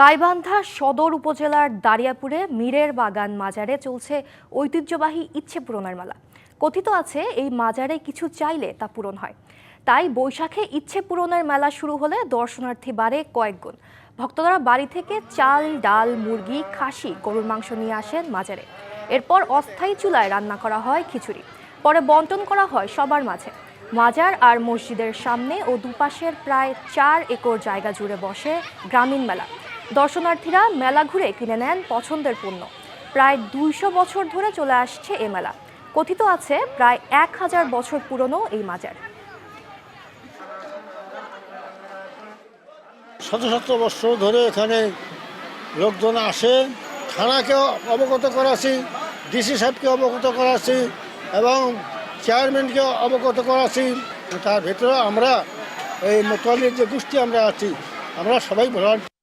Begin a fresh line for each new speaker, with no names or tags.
গাইবান্ধা সদর উপজেলার দারিয়াপুরে মীরের বাগান মাজারে চলছে ঐতিহ্যবাহী ইচ্ছে পূরণের মেলা। কথিত আছে, এই মাজারে কিছু চাইলে তা পূরণ হয়। তাই বৈশাখে ইচ্ছে পূরণের মেলা শুরু হলে দর্শনার্থী বাড়ে কয়েকগুণ ভক্তরা বাড়ি থেকে চাল, ডাল, মুরগি, খাসি, গরুর মাংস নিয়ে আসেন মাজারে। এরপর অস্থায়ী চুলায় রান্না করা হয় খিচুড়ি। পরে বন্টন করা হয় সবার মাঝে। মাজার আর মসজিদের সামনে ও দুপাশের প্রায় চার একর জায়গা জুড়ে বসে গ্রামীণ মেলা। দর্শনার্থীরা মেলা ঘুরে কিনে নেন পছন্দের পণ্য। প্রায় দুইশো বছর ধরে চলে আসছে এ মেলা। কথিত আছে, প্রায় এক হাজার বছর পুরনো এই মাজার।
শত শত বছর ধরে এখানে লোকজন আসে। থানাকেও অবগত করাছি ডিসি সাহেবকে অবগত করাছি এবং চেয়ারম্যানকে অবগত করাছি তার ভেতরে আমরা এই মোতালির যে গোষ্ঠী আমরা আছি, আমরা সবাই ভলান্টিয়ার।